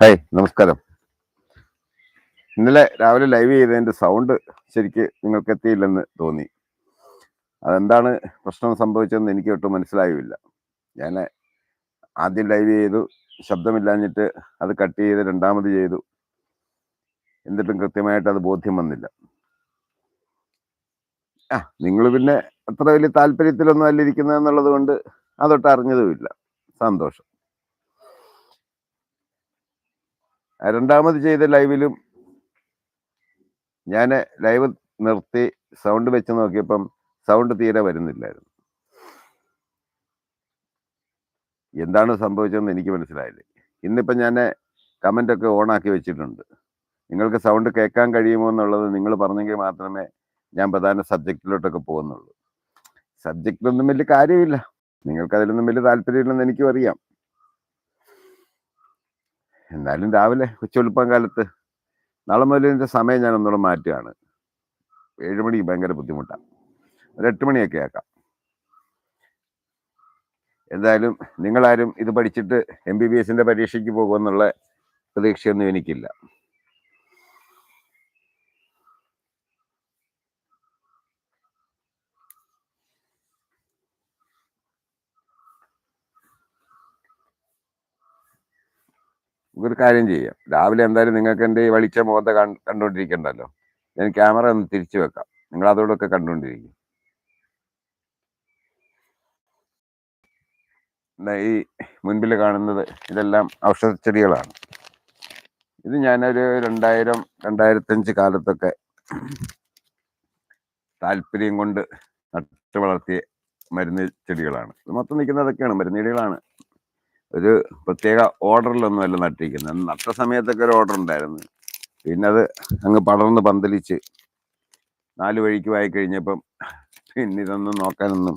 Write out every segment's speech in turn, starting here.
Hi നമസ്കാരം. ഇന്നലെ രാവിലെ ലൈവ് ചെയ്തതിന്റെ സൗണ്ട് ശരിക്ക് നിങ്ങൾക്ക് എത്തിയില്ലെന്ന് തോന്നി. അതെന്താണ് പ്രശ്നം സംഭവിച്ചതെന്ന് എനിക്ക് ഒട്ടും മനസ്സിലായില്ല. ഞാൻ ആദ്യം ലൈവ് ചെയ്തു ശബ്ദമില്ലാഞ്ഞിട്ട് അത് കട്ട് ചെയ്ത് രണ്ടാമത് ചെയ്തു. എന്നിട്ടും കൃത്യമായിട്ട് അത് ബോധ്യം വന്നില്ല. ആ നിങ്ങൾ പിന്നെ അത്ര വലിയ താല്പര്യത്തിലൊന്നും അല്ലിരിക്കുന്നതെന്നുള്ളത് കൊണ്ട് അതൊട്ട് അറിഞ്ഞതുമില്ല. സന്തോഷം ആ രണ്ടാമത് ചെയ്ത ലൈവിലും ഞാൻ ലൈവ് നിർത്തി സൗണ്ട് വെച്ച് നോക്കിയപ്പം സൗണ്ട് തീരെ വരുന്നില്ലായിരുന്നു. എന്താണ് സംഭവിച്ചതെന്ന് എനിക്ക് മനസ്സിലായില്ല. ഇന്നിപ്പം ഞാൻ കമന്റൊക്കെ ഓണാക്കി വെച്ചിട്ടുണ്ട്. നിങ്ങൾക്ക് സൗണ്ട് കേൾക്കാൻ കഴിയുമോ എന്നുള്ളത് നിങ്ങൾ പറഞ്ഞെങ്കിൽ മാത്രമേ ഞാൻ പ്രധാന സബ്ജക്റ്റിലോട്ടൊക്കെ പോകുന്നുള്ളൂ. സബ്ജക്റ്റിലൊന്നും വലിയ കാര്യമില്ല. നിങ്ങൾക്ക് അതിലൊന്നും വലിയ താല്പര്യമില്ലെന്ന് എനിക്കും അറിയാം. എന്നാലും രാവിലെ ഉച്ചവെളുപ്പം കാലത്ത് നാളെ മുതൽ ഇതിന്റെ സമയം ഞാൻ ഒന്നുകൂടെ മാറ്റുകയാണ്. ഏഴ് മണിക്ക് ഭയങ്കര ബുദ്ധിമുട്ടാണ് ഒരു എട്ട് മണിയൊക്കെ ആക്കാം. എന്തായാലും നിങ്ങളാരും ഇത് പഠിച്ചിട്ട് എം ബി ബി എസിന്റെ പരീക്ഷയ്ക്ക് പോകുമെന്നുള്ള പ്രതീക്ഷയൊന്നും എനിക്കില്ല. ഒരു കാര്യം ചെയ്യാം. രാവിലെ എന്തായാലും നിങ്ങൾക്ക് എന്റെ ഈ വളിച്ച മുഖത്തെ കണ്ടുകൊണ്ടിരിക്കണ്ടല്ലോ ഞാൻ ക്യാമറ ഒന്ന് തിരിച്ചു വെക്കാം. നിങ്ങൾ അതോടൊക്കെ കണ്ടുകൊണ്ടിരിക്കും ഈ മുൻപിൽ കാണുന്നത് ഇതെല്ലാം ഔഷധച്ചെടികളാണ് ഇത് ഞാനൊരു രണ്ടായിരം രണ്ടായിരത്തഞ്ച് കാലത്തൊക്കെ താല്പര്യം കൊണ്ട് നട്ടു വളർത്തിയ മരുന്ന് ചെടികളാണ്. ഇത് മൊത്തം നിൽക്കുന്നതൊക്കെയാണ് മരുന്ന് ചെടികളാണ് ഒരു പ്രത്യേക ഓർഡറിലൊന്നുമല്ല നട്ടിരിക്കുന്നത്. നട്ട സമയത്തൊക്കെ ഒരു ഓർഡർ ഉണ്ടായിരുന്നു. പിന്നെ അത് അങ്ങ് പടർന്ന് പന്തലിച്ച് നാല് വഴിക്കുമായി കഴിഞ്ഞപ്പം പിന്നെ ഇതൊന്നും നോക്കാനൊന്നും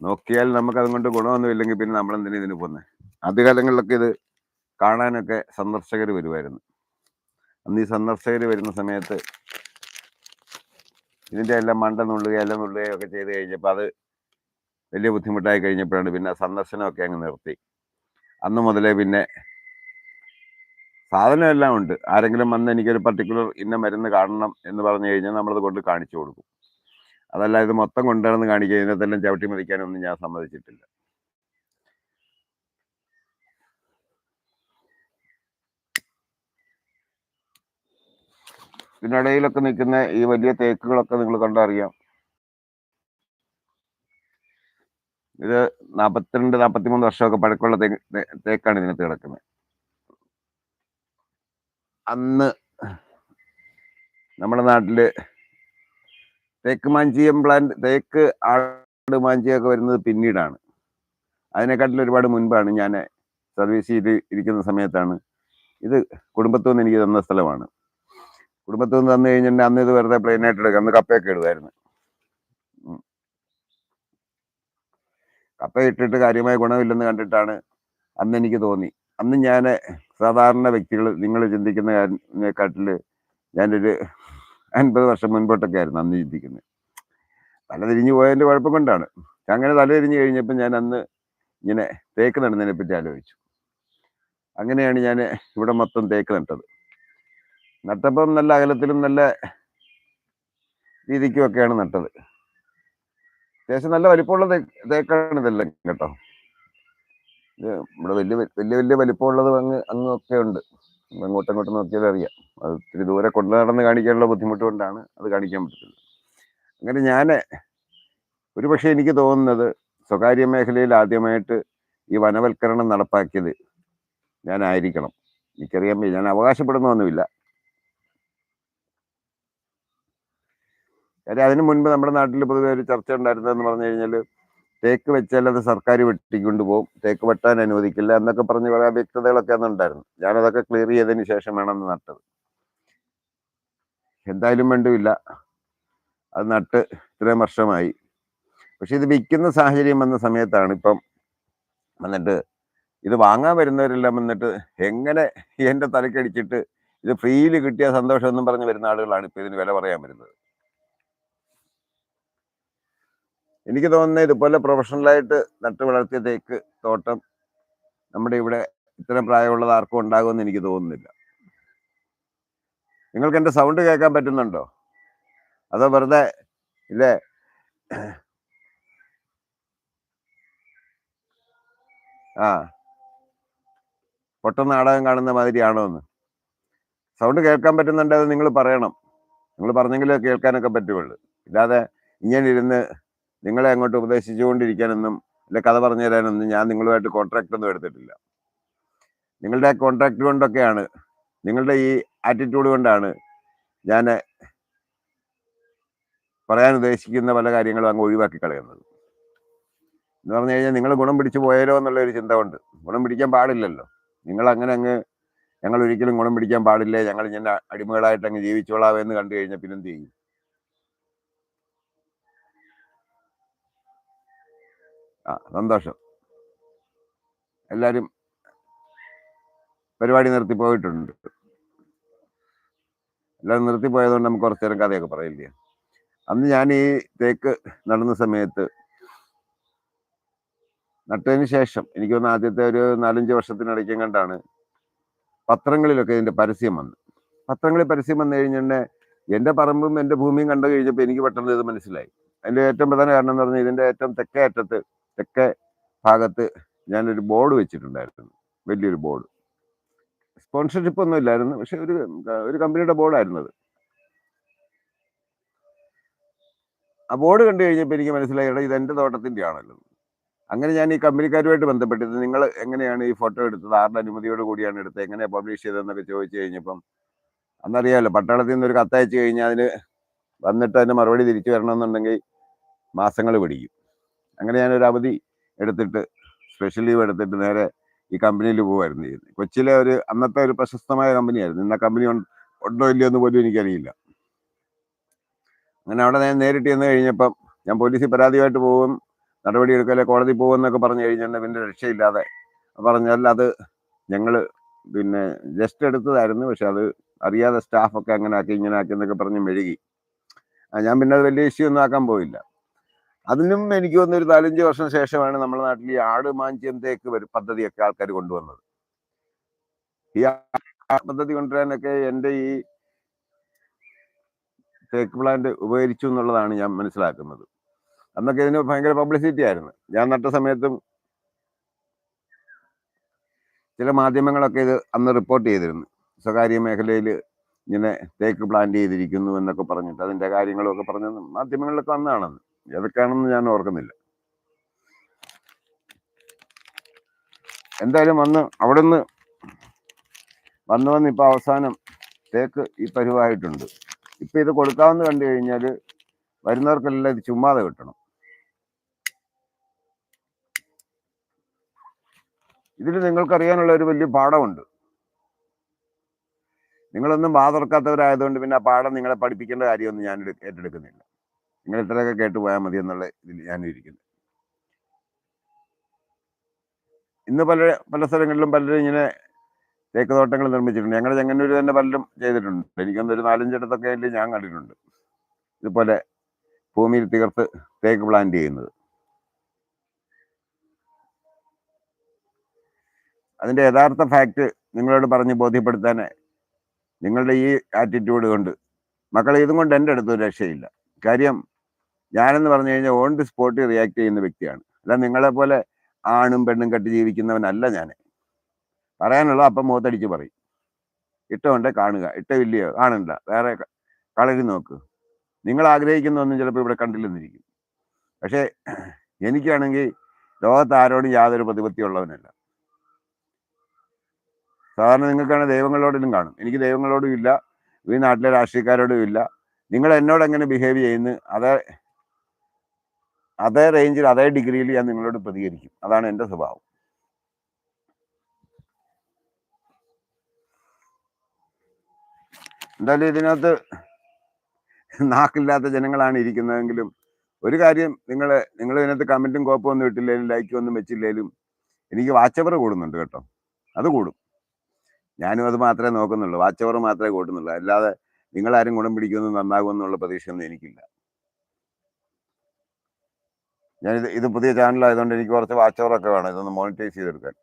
നോക്കിയാൽ നമുക്ക് അതുകൊണ്ട് ഗുണമൊന്നും ഇല്ലെങ്കിൽ പിന്നെ നമ്മൾ എന്തിനാ ഇതിന് പോകുന്നത് ആദ്യകാലങ്ങളിലൊക്കെ ഇത് കാണാനൊക്കെ സന്ദർശകർ വരുമായിരുന്നു. അന്ന് ഈ സന്ദർശകർ വരുന്ന സമയത്ത് ഇതിന്റെ എല്ലാം മണ്ട നുള്ളുകയും എല്ലാം നുള്ളുകയും ഒക്കെ ചെയ്ത് കഴിഞ്ഞപ്പോൾ അത് വലിയ ബുദ്ധിമുട്ടായി കഴിഞ്ഞപ്പോഴാണ് പിന്നെ സന്ദർശനമൊക്കെ അങ്ങ് നിർത്തി. അന്ന് മുതലേ പിന്നെ സാധനം എല്ലാം ഉണ്ട്. ആരെങ്കിലും വന്ന് എനിക്കൊരു പർട്ടിക്കുലർ ഇന്ന മരുന്ന് കാണണം എന്ന് പറഞ്ഞു കഴിഞ്ഞാൽ നമ്മളത് കൊണ്ട് കാണിച്ചു കൊടുക്കും. അതല്ല ഇത് മൊത്തം കൊണ്ടുവന്ന് കാണിക്കുക ഇതിനകത്തെല്ലാം ചവിട്ടി മതിക്കാനൊന്നും ഞാൻ സമ്മതിച്ചിട്ടില്ല. ഇതിനിടയിലൊക്കെ നിൽക്കുന്ന ഈ വലിയ തേക്കുകളൊക്കെ നിങ്ങൾ കണ്ടറിയാം. ഇത് നാൽപ്പത്തിരണ്ട് നാൽപ്പത്തിമൂന്ന് വർഷമൊക്കെ പഴക്കമുള്ള തേക്കാണ് ഇതിനകത്ത് കിടക്കുന്നത്. അന്ന് നമ്മുടെ നാട്ടിൽ തേക്ക് മാഞ്ചിയം പ്ലാന്റ് തേക്ക് ആട് മാഞ്ചിയൊക്കെ വരുന്നത് പിന്നീടാണ്. അതിനെക്കാട്ടിൽ ഒരുപാട് മുൻപാണ് ഞാൻ സർവീസ് ചെയ്ത് ഇരിക്കുന്ന സമയത്താണ്. ഇത് കുടുംബത്തു നിന്ന് എനിക്ക് തന്ന സ്ഥലമാണ്. കുടുംബത്തു നിന്ന് തന്നു കഴിഞ്ഞിട്ടുണ്ടെങ്കിൽ അന്ന് ഇത് വെറുതെ പ്ലെയിനായിട്ട് എടുക്കാം അന്ന് കപ്പയൊക്കെ ഇടുമായിരുന്നു. കപ്പ ഇട്ടിട്ട് കാര്യമായ ഗുണമില്ലെന്ന് കണ്ടിട്ടാണ് അന്ന് എനിക്ക് തോന്നി. അന്ന് ഞാൻ സാധാരണ വ്യക്തികൾ നിങ്ങൾ ചിന്തിക്കുന്ന കാട്ടിൽ ഞാനൊരു അൻപത് വർഷം മുൻപോട്ടൊക്കെ ആയിരുന്നു അന്ന് ചിന്തിക്കുന്നത്. തല തിരിഞ്ഞു പോയതിന്റെ കുഴപ്പം കൊണ്ടാണ്. അങ്ങനെ തല തിരിഞ്ഞു കഴിഞ്ഞപ്പോൾ ഞാൻ അന്ന് ഇങ്ങനെ തേക്ക് നടുന്നതിനെ പറ്റി ആലോചിച്ചു. അങ്ങനെയാണ് ഞാൻ ഇവിടെ മൊത്തം തേക്ക് നട്ടത്. നട്ടപ്പം നല്ല അകലത്തിലും നല്ല രീതിക്കുമൊക്കെയാണ് നട്ടത്. അത്യാവശ്യം നല്ല വലിപ്പമുള്ള തേക്കാണ് ഇതെല്ലാം കേട്ടോ. ഇവിടെ വലിയ വലിയ വലിയ വലിപ്പമുള്ളത് അങ്ങ് അങ്ങൊക്കെ ഉണ്ട്. അങ്ങോട്ടും ഇങ്ങോട്ടും നോക്കിയാൽ അറിയാം. അത് ഇത്തിരി ദൂരെ കൊണ്ടു നടന്ന് കാണിക്കാനുള്ള ബുദ്ധിമുട്ട് കൊണ്ടാണ് അത് കാണിക്കാൻ പറ്റത്തില്ല അങ്ങനെ ഞാൻ ഒരു പക്ഷേ എനിക്ക് തോന്നുന്നത് സ്വകാര്യ മേഖലയിൽ ആദ്യമായിട്ട് ഈ വനവൽക്കരണം നടപ്പാക്കിയത് ഞാനായിരിക്കണം. എനിക്കറിയാൻ ഞാൻ അവകാശപ്പെടുന്നൊന്നുമില്ല. കാര്യം അതിനു മുൻപ് നമ്മുടെ നാട്ടിൽ പൊതുവെ ഒരു ചർച്ച ഉണ്ടായിരുന്നതെന്ന് പറഞ്ഞു കഴിഞ്ഞാൽ തേക്ക് വെച്ചാൽ അത് സർക്കാർ വെട്ടിക്കൊണ്ട് പോകും തേക്ക് വെട്ടാൻ അനുവദിക്കില്ല എന്നൊക്കെ പറഞ്ഞ് പല വ്യക്തതകളൊക്കെ അന്ന് ഉണ്ടായിരുന്നു. ഞാനതൊക്കെ ക്ലിയർ ചെയ്തതിന് ശേഷം വേണമെന്ന് നട്ടത്. എന്തായാലും വേണ്ടുമില്ല അത് നട്ട് ഇത്രയും വർഷമായി. പക്ഷെ ഇത് വിൽക്കുന്ന സാഹചര്യം വന്ന സമയത്താണ് ഇപ്പം വന്നിട്ട് ഇത് വാങ്ങാൻ വരുന്നവരെല്ലാം വന്നിട്ട് എങ്ങനെ എന്റെ തലക്കടിച്ചിട്ട് ഇത് ഫ്രീയിൽ കിട്ടിയ സന്തോഷം എന്നും പറഞ്ഞ് വരുന്ന ആളുകളാണ് ഇപ്പോൾ ഇതിന് വില പറയാൻ വരുന്നത്. എനിക്ക് തോന്നുന്നത് ഇതുപോലെ പ്രൊഫഷണലായിട്ട് നട്ടു വളർത്തിയ തേക്ക് തോട്ടം നമ്മുടെ ഇവിടെ ഇത്തരം പ്രായമുള്ളത് ആർക്കും ഉണ്ടാകുമെന്ന് എനിക്ക് തോന്നുന്നില്ല. നിങ്ങൾക്ക് എന്റെ സൗണ്ട് കേൾക്കാൻ പറ്റുന്നുണ്ടോ? അതോ വെറുതെ ഇല്ലേ? ആ. പൊട്ട നാടകം കാണുന്ന മാതിരിയാണോ എന്ന്. സൗണ്ട് കേൾക്കാൻ പറ്റുന്നുണ്ടോ അത് നിങ്ങൾ പറയണം. നിങ്ങൾ പറഞ്ഞെങ്കിലേ കേൾക്കാനൊക്കെ പറ്റുള്ളൂ. ഇല്ലാതെ ഇങ്ങനെ ഇരുന്ന് നിങ്ങളെ അങ്ങോട്ട് ഉപദേശിച്ചുകൊണ്ടിരിക്കാനൊന്നും അല്ലെ കഥ പറഞ്ഞു തരാനൊന്നും ഞാൻ നിങ്ങളുമായിട്ട് കോൺട്രാക്ട് ഒന്നും എടുത്തിട്ടില്ല. നിങ്ങളുടെ കോൺട്രാക്ട് കൊണ്ടൊക്കെയാണ് നിങ്ങളുടെ ഈ ആറ്റിറ്റ്യൂഡ് കൊണ്ടാണ് ഞാൻ പറയാൻ ഉദ്ദേശിക്കുന്ന പല കാര്യങ്ങളും അങ്ങ് ഒഴിവാക്കി കളയുന്നത്. എന്ന് പറഞ്ഞു കഴിഞ്ഞാൽ നിങ്ങൾ ഗുണം പിടിച്ചു പോയാലോ എന്നുള്ള ഒരു ചിന്ത കൊണ്ട്. ഗുണം പിടിക്കാൻ പാടില്ലല്ലോ. നിങ്ങൾ അങ്ങനെ അങ്ങ് ഞങ്ങൾ ഒരിക്കലും ഗുണം പിടിക്കാൻ പാടില്ലേ ഞങ്ങൾ ഇങ്ങനെ അടിമകളായിട്ട് അങ്ങ് ജീവിച്ചോളാം എന്ന് കണ്ടു കഴിഞ്ഞാൽ പിന്നെന്ത് ചെയ്യും? ആ സന്തോഷം. എല്ലാവരും പരിപാടി നിർത്തി പോയിട്ടുണ്ട്. എല്ലാവരും നിർത്തി പോയതുകൊണ്ട് നമുക്ക് കുറച്ചു നേരം കഥയൊക്കെ പറയില്ലേ? അന്ന് ഞാൻ ഈ തേക്ക് നടന്ന സമയത്ത് നട്ടതിന് ശേഷം എനിക്ക് തോന്നുന്നു ആദ്യത്തെ ഒരു നാലഞ്ച് വർഷത്തിനിടയ്ക്കും കണ്ടാണ് പത്രങ്ങളിലൊക്കെ ഇതിന്റെ പരസ്യം വന്നു. പത്രങ്ങളിൽ പരസ്യം വന്നു കഴിഞ്ഞാൽ എന്റെ പറമ്പും എന്റെ ഭൂമിയും കണ്ടു കഴിഞ്ഞപ്പോൾ എനിക്ക് പെട്ടെന്ന് ഇത് മനസ്സിലായി. അതിന്റെ ഏറ്റവും പ്രധാന കാരണം എന്ന് പറഞ്ഞാൽ ഇതിന്റെ ഏറ്റവും തെക്കേ അറ്റത്ത് തെക്കേ ഭാഗത്ത് ഞാനൊരു ബോർഡ് വെച്ചിട്ടുണ്ടായിരുന്നു. വലിയൊരു ബോർഡ്. സ്പോൺസർഷിപ്പ് ഒന്നും ഇല്ലായിരുന്നു. പക്ഷെ ഒരു ഒരു കമ്പനിയുടെ ബോർഡായിരുന്നു അത്. ആ ബോർഡ് കണ്ടു കഴിഞ്ഞപ്പോൾ എനിക്ക് മനസ്സിലായി എടാ ഇത് എന്റെ തോട്ടത്തിന്റെ ആണല്ലോ അങ്ങനെ ഞാൻ ഈ കമ്പനിക്കാരുമായിട്ട് ബന്ധപ്പെട്ടത് നിങ്ങൾ എങ്ങനെയാണ് ഈ ഫോട്ടോ എടുത്തത്? ആരുടെ അനുമതിയോട് കൂടിയാണ് എടുത്തത്? എങ്ങനെയാണ് പബ്ലിഷ് ചെയ്തതെന്നൊക്കെ ചോദിച്ചു കഴിഞ്ഞപ്പം അന്നറിയാമല്ലോ പട്ടാളത്തിൽ നിന്ന് ഒരു കത്തയച്ചു കഴിഞ്ഞാൽ അതിന് വന്നിട്ട് അതിന് മറുപടി തിരിച്ചു വരണമെന്നുണ്ടെങ്കിൽ മാസങ്ങൾ പിടിക്കും. അങ്ങനെ ഞാനൊരു അവധി എടുത്തിട്ട് സ്പെഷ്യൽ ലീവ് എടുത്തിട്ട് നേരെ ഈ കമ്പനിയിൽ പോകുമായിരുന്നു ചെയ്യുന്നത് കൊച്ചിയിലെ ഒരു അന്നത്തെ ഒരു പ്രശസ്തമായ കമ്പനിയായിരുന്നു ഇന്ന കമ്പനി ഉണ്ടോ ഇല്ലയോ എന്ന് പോലും എനിക്കറിയില്ല. അങ്ങനെ അവിടെ ഞാൻ നേരിട്ട് ചെന്ന് കഴിഞ്ഞപ്പം ഞാൻ പോലീസിൽ പരാതിയായിട്ട് പോകും നടപടി എടുക്കലെ കോടതി പോകും എന്നൊക്കെ പറഞ്ഞു കഴിഞ്ഞാൽ പിന്നെ രക്ഷയില്ലാതെ പറഞ്ഞാൽ അത് ഞങ്ങൾ പിന്നെ ജസ്റ്റ് എടുത്തതായിരുന്നു. പക്ഷെ അത് അറിയാതെ സ്റ്റാഫൊക്കെ അങ്ങനെ ആക്കി ഇങ്ങനെ ആക്കി എന്നൊക്കെ പറഞ്ഞ് മെഴുകി. ഞാൻ പിന്നെ അത് വലിയ ഇഷ്യൂ ഒന്നും ആക്കാൻ പോയില്ല. അതിനും എനിക്ക് വന്ന ഒരു നാലഞ്ച് വർഷം ശേഷമാണ് നമ്മുടെ നാട്ടിൽ ഈ ആട് മാഞ്ചിയം ഒരു പദ്ധതിയൊക്കെ ആൾക്കാർ കൊണ്ടുവന്നത്. ഈ പദ്ധതി കൊണ്ടുവരാനൊക്കെ എന്റെ ഈ തേക്ക് പ്ലാന്റ് ഉപകരിച്ചു എന്നുള്ളതാണ് ഞാൻ മനസ്സിലാക്കുന്നത്. അന്നൊക്കെ ഇതിന് ഭയങ്കര പബ്ലിസിറ്റി ആയിരുന്നു. ഞാൻ നട്ട സമയത്തും ചില മാധ്യമങ്ങളൊക്കെ ഇത് അന്ന് റിപ്പോർട്ട് ചെയ്തിരുന്നു. സ്വകാര്യ മേഖലയിൽ ഇങ്ങനെ തേക്ക് പ്ലാന്റ് ചെയ്തിരിക്കുന്നു എന്നൊക്കെ പറഞ്ഞിട്ട് അതിന്റെ കാര്യങ്ങളൊക്കെ പറഞ്ഞു മാധ്യമങ്ങളിലൊക്കെ വന്നതാണെന്ന്. ഏതൊക്കെയാണെന്ന് ഞാൻ ഓർക്കുന്നില്ല. എന്തായാലും വന്ന് അവിടുന്ന് വന്ന് വന്ന് ഇപ്പം അവസാനം തേക്ക് ഈ പരുവായിട്ടുണ്ട്. ഇപ്പം ഇത് കൊടുക്കാമെന്ന് കണ്ടു കഴിഞ്ഞാൽ വരുന്നവർക്കെല്ലാം ഇത് ചുമ്മാതെ കിട്ടണം ഇതിൽ നിങ്ങൾക്കറിയാനുള്ള ഒരു വലിയ പാഠമുണ്ട്. നിങ്ങളൊന്നും ബാധർക്കാത്തവരായതുകൊണ്ട് പിന്നെ ആ പാഠം നിങ്ങളെ പഠിപ്പിക്കേണ്ട കാര്യമൊന്നും ഞാൻ ഏറ്റെടുക്കുന്നില്ല. നിങ്ങൾ ഇത്രയൊക്കെ കേട്ട് പോയാൽ മതി എന്നുള്ള ഇതിൽ ഞാനും ഇരിക്കുന്നു. ഇന്ന് പല പല സ്ഥലങ്ങളിലും പലരും ഇങ്ങനെ തേക്ക് തോട്ടങ്ങൾ നിർമ്മിച്ചിട്ടുണ്ട്. ഞങ്ങളുടെ ചെങ്ങന്നൂർ തന്നെ പലരും ചെയ്തിട്ടുണ്ട്. എനിക്കൊന്നൊരു നാലഞ്ചിടത്തൊക്കെ ആയിട്ട് ഞാൻ കണ്ടിട്ടുണ്ട്. ഇതുപോലെ ഭൂമിയിൽ തീർത്ത് തേക്ക് പ്ലാന്റ് ചെയ്യുന്നത്. അതിന്റെ യഥാർത്ഥ ഫാക്ട് നിങ്ങളോട് പറഞ്ഞ് ബോധ്യപ്പെടുത്താൻ നിങ്ങളുടെ ഈ ആറ്റിറ്റ്യൂഡ് കൊണ്ട് മക്കളെ ഇതും കൊണ്ട് എന്റെ അടുത്തൊരു രക്ഷയില്ല. കാര്യം ഞാനെന്ന് പറഞ്ഞു കഴിഞ്ഞാൽ ഓൺ ദി സ്പോട്ടിൽ റിയാക്ട് ചെയ്യുന്ന വ്യക്തിയാണ്. അല്ല നിങ്ങളെ പോലെ ആണും പെണ്ണും കെട്ടി ജീവിക്കുന്നവനല്ല ഞാൻ പറയാനുള്ളത് അപ്പം മുഖത്തടിച്ച് പറയും. ഇട്ടമുണ്ട് കാണുക. ഇട്ടമില്ലയോ കാണണ്ട. വേറെ കളരി നോക്ക്. നിങ്ങൾ ആഗ്രഹിക്കുന്ന ഒന്നും ചിലപ്പോൾ ഇവിടെ കണ്ടില്ലെന്നിരിക്കും. പക്ഷേ എനിക്കാണെങ്കിൽ ലോകത്ത് ആരോടും യാതൊരു പ്രതിപത്തി ഉള്ളവനല്ല. സാധാരണ നിങ്ങൾക്കാണ് ദൈവങ്ങളോടും കാണും. എനിക്ക് ദൈവങ്ങളോടും ഇല്ല. ഈ നാട്ടിലെ രാഷ്ട്രീയക്കാരോടും ഇല്ല. നിങ്ങൾ എന്നോട് എങ്ങനെ ബിഹേവ് ചെയ്യുന്നു? അതേ അതേ റേഞ്ചിൽ അതേ ഡിഗ്രിയിൽ ഞാൻ നിങ്ങളോട് പ്രതികരിക്കും. അതാണ് എന്റെ സ്വഭാവം. എന്തായാലും ഇതിനകത്ത് നാക്കില്ലാത്ത ജനങ്ങളാണ് ഇരിക്കുന്നതെങ്കിലും ഒരു കാര്യം നിങ്ങൾ നിങ്ങൾ ഇതിനകത്ത് കോപ്പും ഒന്നും ഇട്ടില്ലേലും ലൈക്കും ഒന്നും വെച്ചില്ലേലും എനിക്ക് വാച്ചവർ കൂടുന്നുണ്ട് കേട്ടോ. അത് കൂടും. ഞാനും അത് മാത്രമേ നോക്കുന്നുള്ളൂ. വാച്ചവർ മാത്രമേ കൂട്ടുന്നുള്ളൂ. അല്ലാതെ നിങ്ങളാരും ഗുണം പിടിക്കുമെന്ന് നന്നാകുമെന്നുള്ള പ്രതീക്ഷയൊന്നും എനിക്കില്ല. ഞാൻ ഇത് ഇത് പുതിയ ചാനലായതുകൊണ്ട് എനിക്ക് കുറച്ച് വാച്ച് ഓവറൊക്കെ വേണം. ഇതൊന്ന് മോണിറ്റൈസ് ചെയ്തെടുക്കാൻ.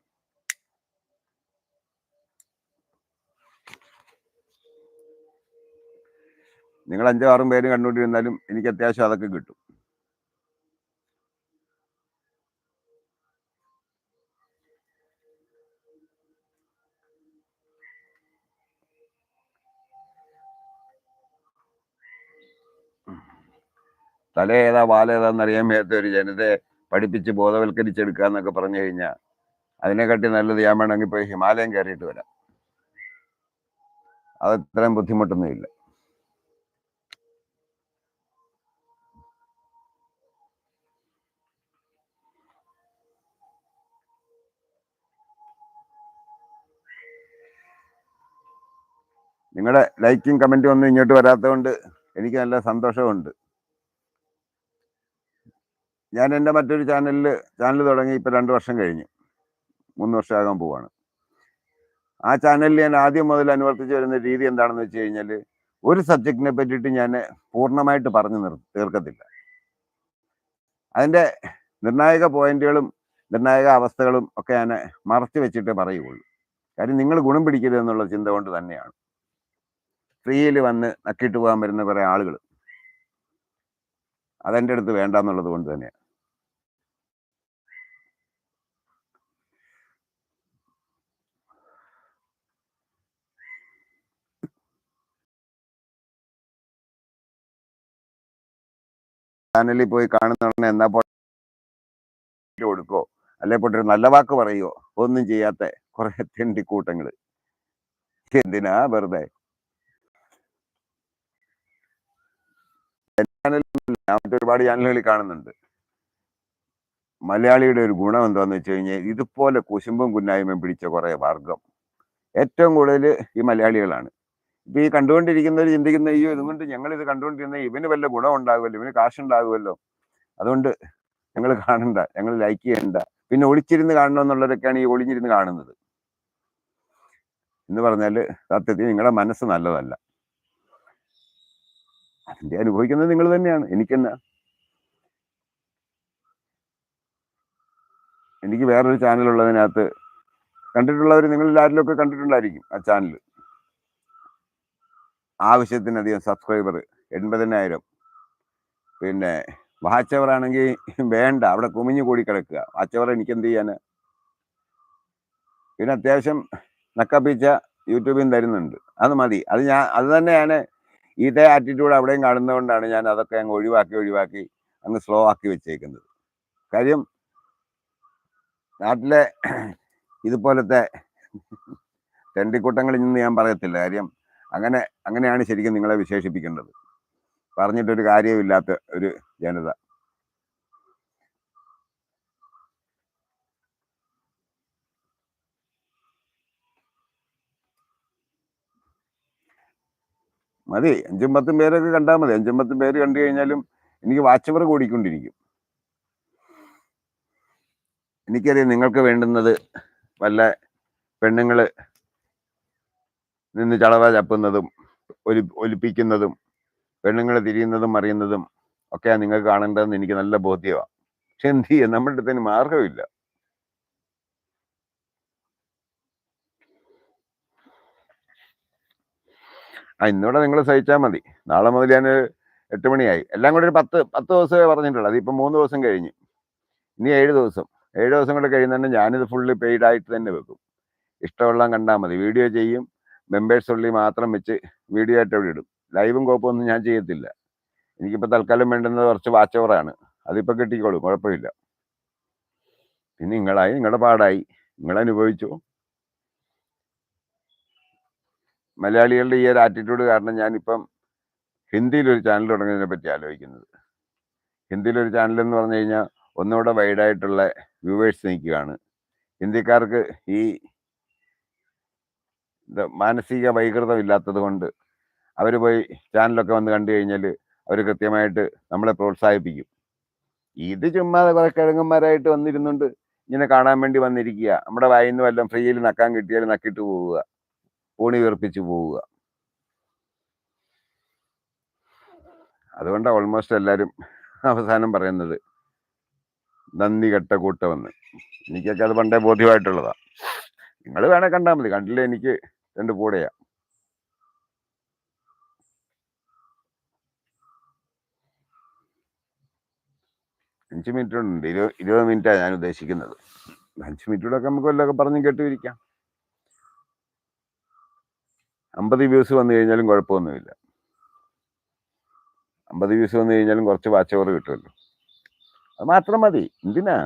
നിങ്ങൾ അഞ്ചാറും പേരും കണ്ടുകൊണ്ടിരുന്നാലും എനിക്ക് അത്യാവശ്യം അതൊക്കെ കിട്ടും. തല ഏതാ വാല അറിയാൻ മേത്ത ഒരു ജനതയെ പഠിപ്പിച്ച് ബോധവൽക്കരിച്ചെടുക്കുക എന്നൊക്കെ പറഞ്ഞു കഴിഞ്ഞാൽ അതിനെക്കാട്ടി നല്ലത് ഞാൻ വേണമെങ്കിൽ പോയി ഹിമാലയം കയറിയിട്ട് വരാം. അത് ഇത്രയും ബുദ്ധിമുട്ടൊന്നുമില്ല. നിങ്ങളുടെ ലൈക്കും കമന്റും ഒന്നും ഇങ്ങോട്ട് വരാത്തതുകൊണ്ട് എനിക്ക് നല്ല സന്തോഷമുണ്ട് ഞാൻ എന്റെ മറ്റൊരു ചാനലിൽ ചാനൽ തുടങ്ങി ഇപ്പം രണ്ട് വർഷം കഴിഞ്ഞു. മൂന്ന് വർഷമാകാൻ പോവാണ്. ആ ചാനലിൽ ഞാൻ ആദ്യം മുതൽ അനുവർത്തിച്ച് വരുന്ന രീതി എന്താണെന്ന് വെച്ച് കഴിഞ്ഞാൽ ഒരു സബ്ജക്റ്റിനെ പറ്റിയിട്ട് ഞാൻ പൂർണമായിട്ട് പറഞ്ഞു നിർ തീർക്കത്തില്ല. അതിന്റെ നിർണായക പോയിന്റുകളും നിർണായക അവസ്ഥകളും ഒക്കെ ഞാൻ മറച്ചു വെച്ചിട്ടേ പറയുകയുള്ളൂ. കാര്യം നിങ്ങൾ ഗുണം പിടിക്കരുത് എന്നുള്ള ചിന്ത കൊണ്ട് തന്നെയാണ്. ഫ്രീയിൽ വന്ന് നക്കിട്ട് പോകാൻ വരുന്ന കുറേ ആളുകൾ അതെന്റെ അടുത്ത് വേണ്ട എന്നുള്ളത് കൊണ്ട് തന്നെയാണ്. ചാനലിൽ പോയി കാണുന്ന എന്നാ പോ കൊടുക്കോ. അല്ലെ പോട്ടൊരു നല്ല വാക്ക് പറയോ? ഒന്നും ചെയ്യാത്ത കുറെ തെണ്ടിക്കൂട്ടങ്ങൾ എന്തിനാ വെറുതെ? മറ്റൊരുപാട് ചാനലുകളിൽ കാണുന്നുണ്ട്. മലയാളിയുടെ ഒരു ഗുണം എന്താന്ന് വെച്ച് കഴിഞ്ഞാൽ ഇതുപോലെ കുശുമ്പും കുന്നായ്മയും പിടിച്ച കുറെ വർഗം ഏറ്റവും കൂടുതൽ ഈ മലയാളികളാണ്. ഇപ്പൊ ഈ കണ്ടുകൊണ്ടിരിക്കുന്നവർ ചിന്തിക്കുന്ന അയ്യോ ഇതുകൊണ്ട് ഞങ്ങൾ ഇത് കണ്ടുകൊണ്ടിരുന്ന ഇവന് വല്ല ഗുണം ഉണ്ടാകുമല്ലോ? ഇവന് കാശുണ്ടാകുമല്ലോ അതുകൊണ്ട് ഞങ്ങൾ കാണണ്ട. ഞങ്ങൾ ലൈക്ക് ചെയ്യണ്ട. പിന്നെ ഒളിച്ചിരുന്ന് കാണണമെന്നുള്ളവരൊക്കെയാണ് ഈ ഒളിഞ്ഞിരുന്ന് കാണുന്നത്. എന്ന് പറഞ്ഞാൽ സത്യത്തിൽ നിങ്ങളുടെ മനസ്സ് നല്ലതല്ല. അതിന്റെ അനുഭവിക്കുന്നത് നിങ്ങൾ തന്നെയാണ്. എനിക്കെന്നാ? എനിക്ക് വേറൊരു ചാനൽ ഉള്ളതിനകത്ത് കണ്ടിട്ടുള്ളവർ നിങ്ങളിൽ ആരിലൊക്കെ കണ്ടിട്ടുണ്ടായിരിക്കും ആ ചാനൽ ആവശ്യത്തിനധികം സബ്സ്ക്രൈബർ എൺപതിനായിരം. പിന്നെ വാച്ചവറാണെങ്കിൽ വേണ്ട അവിടെ കുമിഞ്ഞു കൂടി കിടക്കുക. വാച്ചവർ എനിക്ക് എന്ത് ചെയ്യാന്? പിന്നെ അത്യാവശ്യം നക്കപ്പിച്ച യൂട്യൂബിൽ തരുന്നുണ്ട്. അത് മതി. അത് ഞാൻ അത് തന്നെയാണ് ഇതേ ആറ്റിറ്റ്യൂഡ് അവിടെയും കാണുന്നതുകൊണ്ടാണ് ഞാൻ അതൊക്കെ അങ്ങ് ഒഴിവാക്കി ഒഴിവാക്കി അങ്ങ് സ്ലോ ആക്കി വെച്ചേക്കുന്നത്. കാര്യം നാട്ടിലെ ഇതുപോലത്തെ തെണ്ടിക്കൂട്ടങ്ങളിൽ നിന്ന് ഞാൻ പറയത്തില്ല. കാര്യം അങ്ങനെ അങ്ങനെയാണ് ശരിക്കും നിങ്ങളെ വിശേഷിപ്പിക്കേണ്ടത്. പറഞ്ഞിട്ടൊരു കാര്യമില്ലാത്ത ഒരു ജനത. മതി. അഞ്ചും പത്തും പേരൊക്കെ കണ്ടാൽ മതി. അഞ്ചും പത്തും പേര് കണ്ടു കഴിഞ്ഞാലും എനിക്ക് വാച്ചവർ കൂടിക്കൊണ്ടിരിക്കും. എനിക്കറിയാം നിങ്ങൾക്ക് വേണ്ടുന്നത് വല്ല പെണ്ണുങ്ങൾ നിന്ന് ചളവ ചപ്പുന്നതും ഒലി ഒലിപ്പിക്കുന്നതും പെണ്ണുങ്ങൾ തിരിയുന്നതും അറിയുന്നതും ഒക്കെയാണ് നിങ്ങൾ കാണേണ്ടതെന്ന് എനിക്ക് നല്ല ബോധ്യമാണ് പക്ഷെ എന്ത് ചെയ്യാം? നമ്മുടെ അടുത്തതിന് മാർഗമില്ല ആ ഇന്നിവിടെ നിങ്ങൾ സഹിച്ചാൽ മതി. നാളെ മുതൽ ഞാൻ എട്ട് മണിയായി. എല്ലാം കൂടി ഒരു പത്ത് പത്ത് ദിവസമേ പറഞ്ഞിട്ടുള്ളൂ. അതിപ്പോൾ മൂന്ന് ദിവസം കഴിഞ്ഞു. ഇനി ഏഴ് ദിവസം. ഏഴ് ദിവസം കൂടെ കഴിയുന്നുണ്ടെങ്കിൽ ഞാനിത് ഫുള്ള് പെയ്ഡ് ആയിട്ട് തന്നെ വെക്കും. ഇഷ്ടമുള്ള കണ്ടാൽ മതി. വീഡിയോ ചെയ്യും. മെമ്പേഴ്സ് ഉള്ളി മാത്രം വെച്ച് വീഡിയോ ആയിട്ട് അവിടെ ഇടും. ലൈവും കോപ്പൊന്നും ഞാൻ ചെയ്യത്തില്ല. എനിക്കിപ്പോൾ തൽക്കാലം വേണ്ടുന്നത് കുറച്ച് വാച്ച് ഓവറാണ് അതിപ്പോൾ കിട്ടിക്കോളും കുഴപ്പമില്ല. പിന്നെ നിങ്ങളായി നിങ്ങളുടെ പാടായി. നിങ്ങൾ അനുഭവിച്ചു മലയാളികളുടെ ഈ ഒരു ആറ്റിറ്റ്യൂഡ് കാരണം ഞാനിപ്പം ഹിന്ദിയിലൊരു ചാനൽ തുടങ്ങുന്നതിനെ പറ്റി ആലോചിക്കുന്നത്. ഹിന്ദിയിലൊരു ചാനൽ എന്ന് പറഞ്ഞു കഴിഞ്ഞാൽ ഒന്നുകൂടെ വൈഡായിട്ടുള്ള വ്യൂവേഴ്സ് നിൽക്കുകയാണ് ഹിന്ദിക്കാർക്ക് ഈ മാനസിക വൈകൃതം ഇല്ലാത്തത് കൊണ്ട് അവർ പോയി ചാനലൊക്കെ വന്ന് കണ്ടു കഴിഞ്ഞാൽ അവർ കൃത്യമായിട്ട് നമ്മളെ പ്രോത്സാഹിപ്പിക്കും. ഇത് ചുമ്മാ കുറെ കിഴങ്ങന്മാരായിട്ട് വന്നിരുന്നുണ്ട്. ഇങ്ങനെ കാണാൻ വേണ്ടി വന്നിരിക്കുക. നമ്മുടെ വായിൽ നിന്ന് വല്ലതും ഫ്രീയിൽ നക്കാൻ കിട്ടിയാൽ നക്കിട്ട് പോവുക. ഊണി വീർപ്പിച്ച് പോവുക. അതുകൊണ്ടാണ് ഓൾമോസ്റ്റ് എല്ലാവരും അവസാനം പറയുന്നത്. നന്ദി കെട്ട കൂട്ടമെന്ന്. എനിക്കൊക്കെ അത് പണ്ടേ ബോധ്യമായിട്ടുള്ളതാണ് നിങ്ങൾ വേണേൽ കണ്ടാൽ മതി. കണ്ടില്ല എനിക്ക് രണ്ട് കൂടെയാ അഞ്ച് മിനിറ്റ് ഉണ്ട് ഇരുപത് ഇരുപത് മിനിറ്റാണ് ഞാൻ ഉദ്ദേശിക്കുന്നത്. അഞ്ച് മിനിറ്റൂടൊക്കെ നമുക്ക് വല്ലതൊക്കെ പറഞ്ഞു കേട്ടുമിരിക്കാം അമ്പത് വ്യൂസ് വന്നു കഴിഞ്ഞാലും കുഴപ്പമൊന്നുമില്ല. അമ്പത് വ്യൂസ് വന്നു കഴിഞ്ഞാലും കുറച്ച് വാച്ച് കിട്ടുമല്ലോ. അത് മാത്രം മതി. എന്തിനാ?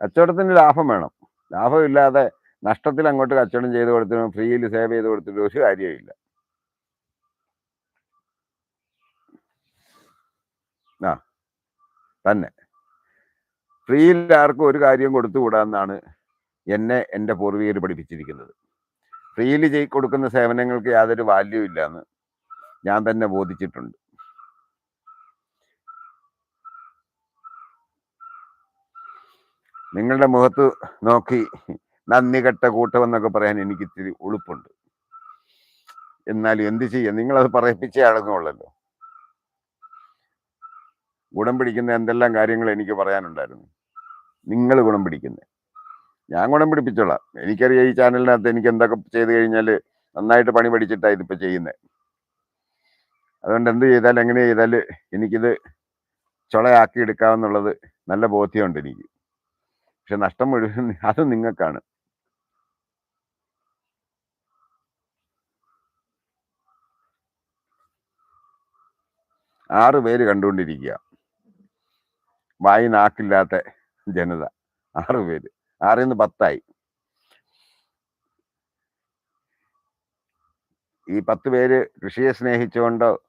കച്ചവടത്തിന് ലാഭം വേണം. ലാഭമില്ലാതെ നഷ്ടത്തിൽ അങ്ങോട്ട് കച്ചവടം ചെയ്ത് കൊടുത്തിട്ട് ഫ്രീയിൽ സേവ് ചെയ്ത് കൊടുത്തിട്ട് ഒരു കാര്യമില്ല ആ തന്നെ. ഫ്രീയിൽ ആർക്കും ഒരു കാര്യം കൊടുത്തുകൂടാന്നാണ് എന്നെ എന്റെ പൂർവികർ പഠിപ്പിച്ചിരിക്കുന്നത്. ഫ്രീയിൽ ചെയ് കൊടുക്കുന്ന സേവനങ്ങൾക്ക് യാതൊരു വാല്യൂ ഇല്ലയെന്ന് ഞാൻ തന്നെ ബോധിച്ചിട്ടുണ്ട്. നിങ്ങളുടെ മുഖത്ത് നോക്കി നന്ദി കെട്ട കൂട്ടം എന്നൊക്കെ പറയാൻ എനിക്ക് ഇത്തിരി ഉളുപ്പുണ്ട്. എന്നാലും എന്ത് ചെയ്യാം? നിങ്ങളത് പറയിപ്പിച്ചേ ആളെന്നുള്ളല്ലോ ഗുണം പിടിക്കുന്ന എന്തെല്ലാം കാര്യങ്ങൾ എനിക്ക് പറയാനുണ്ടായിരുന്നു. നിങ്ങൾ ഗുണം പിടിക്കുന്നത് ഞാൻ ഗുണം പിടിപ്പിച്ചോളാം. എനിക്കറിയാം ഈ ചാനലിനകത്ത് എനിക്ക് എന്തൊക്കെ ചെയ്ത് കഴിഞ്ഞാൽ നന്നായിട്ട് പണി പഠിച്ചിട്ടാണ് ഇതിപ്പോൾ ചെയ്യുന്നത് അതുകൊണ്ട് എന്ത് ചെയ്താൽ എങ്ങനെ ചെയ്താൽ എനിക്കിത് ചുളയാക്കി എടുക്കാമെന്നുള്ളത് നല്ല ബോധ്യമുണ്ട് എനിക്ക്. പക്ഷെ നഷ്ടം മുഴുവൻ അത് നിങ്ങൾക്കാണ്. ആറ് പേര് കണ്ടുകൊണ്ടിരിക്കുക. വായി നാക്കില്ലാത്ത ജനത. ആറ് പേര്. ആറിൽ നിന്ന് പത്തായി. ഈ പത്ത് പേര് കൃഷിയെ സ്നേഹിച്ചുകൊണ്ടോ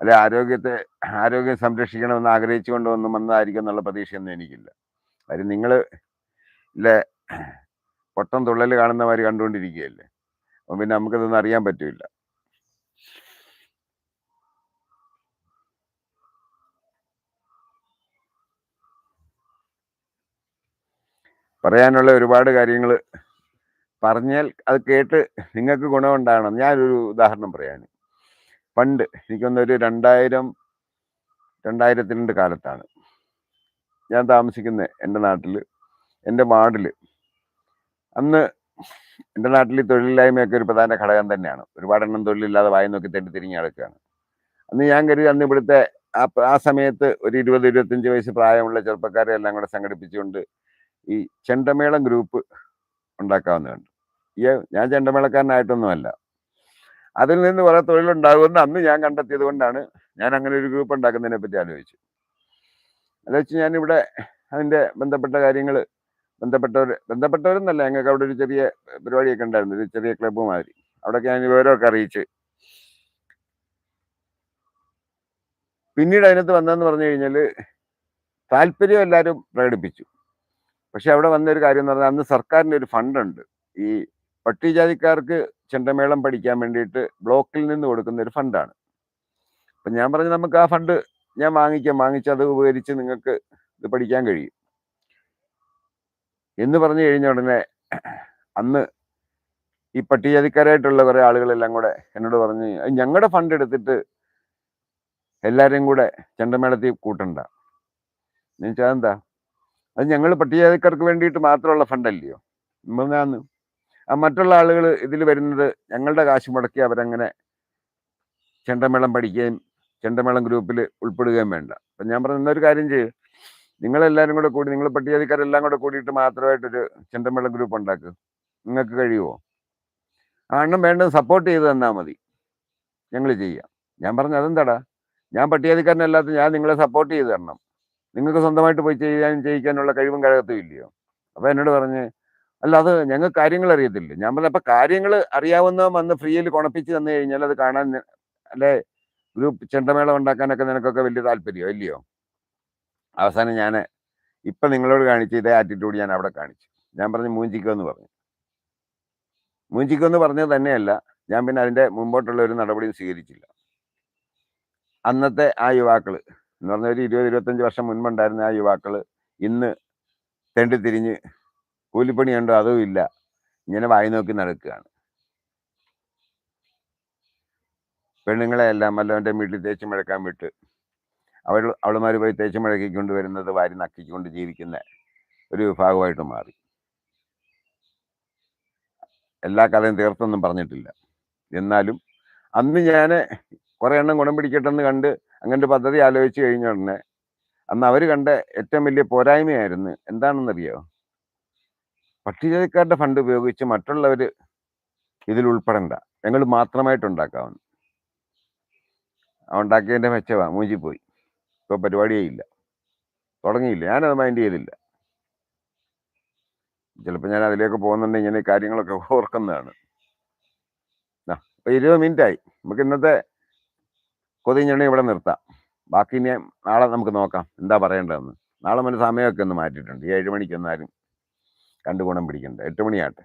അല്ലെ ആരോഗ്യത്തെ ആരോഗ്യം സംരക്ഷിക്കണമെന്ന് ആഗ്രഹിച്ചുകൊണ്ടോ ഒന്നും വന്നതായിരിക്കും എന്നുള്ള പ്രതീക്ഷയൊന്നും എനിക്കില്ല. കാര്യം നിങ്ങൾ ഇല്ലേ പൊട്ടം തുള്ളൽ കാണുന്നവർ കണ്ടുകൊണ്ടിരിക്കുകയല്ലേ? അപ്പം പിന്നെ നമുക്കിതൊന്നും അറിയാൻ പറ്റില്ല. പറയാനുള്ള ഒരുപാട് കാര്യങ്ങൾ പറഞ്ഞാൽ അത് കേട്ട് നിങ്ങൾക്ക് ഗുണമുണ്ടാകണം. ഞാനൊരു ഉദാഹരണം പറയാൻ പണ്ട് എനിക്കൊന്നൊരു രണ്ടായിരം രണ്ടായിരത്തി രണ്ട് കാലത്താണ് ഞാൻ താമസിക്കുന്നത് എന്റെ നാട്ടിൽ എന്റെ വാർഡിൽ അന്ന് എന്റെ നാട്ടിൽ തൊഴിലില്ലായ്മയൊക്കെ ഒരു പ്രധാന ഘടകം തന്നെയാണ്. ഒരുപാടെണ്ണം തൊഴിലില്ലാതെ വായി നോക്കി തെണ്ടി തിരിഞ്ഞ് കിടക്കുകയാണ് അന്ന് ഞാൻ കരുതി അന്ന് ഇവിടുത്തെ ആ ആ സമയത്ത് ഒരു ഇരുപത് ഇരുപത്തഞ്ച് വയസ്സ് പ്രായമുള്ള ചെറുപ്പക്കാരെ എല്ലാം കൂടെ സംഘടിപ്പിച്ചുകൊണ്ട് ഈ ചെണ്ടമേളം ഗ്രൂപ്പ് ഉണ്ടാക്കാവുന്നതുണ്ട്. ഈ ഞാൻ ചെണ്ടമേളക്കാരനായിട്ടൊന്നുമല്ല. അതിൽ നിന്ന് കുറെ തൊഴിലുണ്ടാകുമെന്ന് അന്ന് ഞാൻ കണ്ടെത്തിയത് കൊണ്ടാണ് ഞാൻ അങ്ങനെ ഒരു ഗ്രൂപ്പ് ഉണ്ടാക്കുന്നതിനെ പറ്റി ആലോചിച്ചു. അത് വെച്ച് ഞാനിവിടെ അതിന്റെ ബന്ധപ്പെട്ട കാര്യങ്ങൾ ബന്ധപ്പെട്ടവർ ബന്ധപ്പെട്ടവരെന്നല്ല ഞങ്ങൾക്ക് അവിടെ ഒരു ചെറിയ പരിപാടിയൊക്കെ ഉണ്ടായിരുന്നു ഒരു ചെറിയ ക്ലബ്ബ് മാതിരി. അവിടെയൊക്കെ ഞാൻ വിവരമൊക്കെ അറിയിച്ച്. പിന്നീട് അതിനകത്ത് വന്നതെന്ന് പറഞ്ഞു കഴിഞ്ഞാൽ താല്പര്യം എല്ലാവരും പ്രകടിപ്പിച്ചു. പക്ഷെ അവിടെ വന്ന ഒരു കാര്യം എന്ന് പറഞ്ഞാൽ അന്ന് സർക്കാരിന്റെ ഒരു ഫണ്ടുണ്ട് ഈ പട്ടികജാതിക്കാർക്ക് ചെണ്ടമേളം പഠിക്കാൻ വേണ്ടിയിട്ട് ബ്ലോക്കിൽ നിന്ന് കൊടുക്കുന്ന ഒരു ഫണ്ടാണ് അപ്പം ഞാൻ പറഞ്ഞു നമുക്ക് ആ ഫണ്ട് ഞാൻ വാങ്ങിക്കാം. വാങ്ങിച്ച് അത് ഉപകരിച്ച് നിങ്ങൾക്ക് ഇത് പഠിക്കാൻ കഴിയും. എന്ന് പറഞ്ഞു കഴിഞ്ഞ ഉടനെ അന്ന് ഈ പട്ടികജാതിക്കാരായിട്ടുള്ള കുറേ ആളുകളെല്ലാം കൂടെ എന്നോട് പറഞ്ഞ് ഞങ്ങളുടെ ഫണ്ട് എടുത്തിട്ട് എല്ലാവരെയും കൂടെ ചെണ്ടമേളത്തിൽ കൂട്ടണ്ട. എന്നുവെച്ചാൽ എന്താ അത് ഞങ്ങൾ പട്ടികജാതിക്കാർക്ക് വേണ്ടിയിട്ട് മാത്രമുള്ള ഫണ്ടല്ലയോ? മൂന്നാന്ന്. ആ മറ്റുള്ള ആളുകൾ ഇതിൽ വരുന്നത് ഞങ്ങളുടെ കാശ് മുടക്കി അവരങ്ങനെ ചെണ്ടമേളം പഠിക്കുകയും ചെണ്ടമേളം ഗ്രൂപ്പിൽ ഉൾപ്പെടുകയും വേണ്ട. അപ്പം ഞാൻ പറഞ്ഞ ഒരു കാര്യം ചെയ്യും. നിങ്ങളെല്ലാവരും കൂടെ കൂടി നിങ്ങൾ പട്ടികജാതിക്കാരെല്ലാം കൂടെ കൂടിയിട്ട് മാത്രമായിട്ടൊരു ചെണ്ടമേളം ഗ്രൂപ്പ് ഉണ്ടാക്കുക നിങ്ങൾക്ക് കഴിയുമോ ആ എണ്ണം വേണ്ടത് സപ്പോർട്ട് ചെയ്ത് തന്നാൽ മതി. ഞങ്ങൾ ചെയ്യാം. ഞാൻ പറഞ്ഞു അതെന്താടാ? ഞാൻ പട്ടികജാതിക്കാരനല്ലാത്ത ഞാൻ നിങ്ങളെ സപ്പോർട്ട് ചെയ്ത് തരണം. നിങ്ങൾക്ക് സ്വന്തമായിട്ട് പോയി ചെയ്യാനും ചെയ്യിക്കാനുള്ള കഴിവും കഴകത്തും ഇല്ലയോ? അപ്പോൾ എന്നോട് പറഞ്ഞ് അല്ല അത് ഞങ്ങൾക്ക് കാര്യങ്ങൾ അറിയത്തില്ല? ഞാൻ പറഞ്ഞ അപ്പം കാര്യങ്ങൾ അറിയാവുന്നവൻ വന്ന് ഫ്രീയിൽ കുണപ്പിച്ച് തന്നു കഴിഞ്ഞാൽ അത് കാണാൻ അല്ലേ? ഗ്രൂപ്പ് ചെണ്ടമേളം ഉണ്ടാക്കാനൊക്കെ നിനക്കൊക്കെ വലിയ താല്പര്യമോ ഇല്ലയോ? അവസാനം ഞാൻ ഇപ്പം നിങ്ങളോട് കാണിച്ച ഇതേ ആറ്റിറ്റ്യൂഡ് ഞാൻ അവിടെ കാണിച്ചു. ഞാൻ പറഞ്ഞു മൂഞ്ചിക്കോ എന്ന് പറഞ്ഞു. മൂഞ്ചിക്കോ എന്ന് പറഞ്ഞത് തന്നെയല്ല ഞാൻ പിന്നെ അതിന്റെ മുമ്പോട്ടുള്ള ഒരു നടപടിയും സ്വീകരിച്ചില്ല. അന്നത്തെ ആ യുവാക്കൾ എന്ന് പറഞ്ഞ ഒരു ഇരുപത് ഇരുപത്തഞ്ച് വർഷം മുൻപുണ്ടായിരുന്ന ആ യുവാക്കൾ ഇന്ന് തെണ്ടി തിരിഞ്ഞ് കൂലിപ്പണിയുണ്ടോ അതും ഇല്ല? ഇങ്ങനെ വായി നോക്കി നടക്കുകയാണ്. പെണ്ണുങ്ങളെ എല്ലാം വല്ലവന്റെ വീട്ടിൽ തേച്ച് മുഴക്കാൻ വിട്ട് അവൾ അവളുമാർ പോയി തേച്ച് മുഴക്കിക്കൊണ്ട് വരുന്നത് വാരി നക്കിക്കൊണ്ട് ജീവിക്കുന്ന ഒരു വിഭാഗമായിട്ട് മാറി. എല്ലാ കഥയും തീർത്തൊന്നും പറഞ്ഞിട്ടില്ല. എന്നാലും അന്ന് ഞാൻ കുറേ എണ്ണം ഗുണം പിടിക്കട്ടെന്ന് കണ്ട് അങ്ങനത്തെ പദ്ധതി ആലോചിച്ച് കഴിഞ്ഞ ഉടനെ അന്ന് അവർ കണ്ട ഏറ്റവും വലിയ പോരായ്മയായിരുന്നു എന്താണെന്നറിയോ? പട്ടികജാതിക്കാരുടെ ഫണ്ട് ഉപയോഗിച്ച് മറ്റുള്ളവർ ഇതിൽ ഉൾപ്പെടണ്ട. ഞങ്ങൾ മാത്രമായിട്ട് ഉണ്ടാക്കാവുന്നു ഉണ്ടാക്കിയതിന്റെ മെച്ചവാ. മൂഞ്ചിപ്പോയി ഇപ്പോൾ പരിപാടിയേ ഇല്ല. തുടങ്ങിയില്ല. ഞാനത് മൈൻഡ് ചെയ്തില്ല. ചിലപ്പോൾ ഞാൻ അതിലേക്ക് പോകുന്നുണ്ട് ഇങ്ങനെ കാര്യങ്ങളൊക്കെ ഓർക്കുന്നതാണ്. ആ ഇപ്പം ഇരുപത് മിനിറ്റായി. നമുക്ക് ഇന്നത്തെ കൊതിഞ്ഞണി ഇവിടെ നിർത്താം. ബാക്കി ഇനി നാളെ നമുക്ക് നോക്കാം എന്താ പറയേണ്ടതെന്ന്. നാളെ മുതൽ സമയമൊക്കെ ഒന്ന് മാറ്റിയിട്ടുണ്ട്. ഈ ഏഴ് മണിക്കൊന്നും ആരും കണ്ടു ഗുണം പിടിക്കണ്ട. എട്ട് മണിയാട്ടെ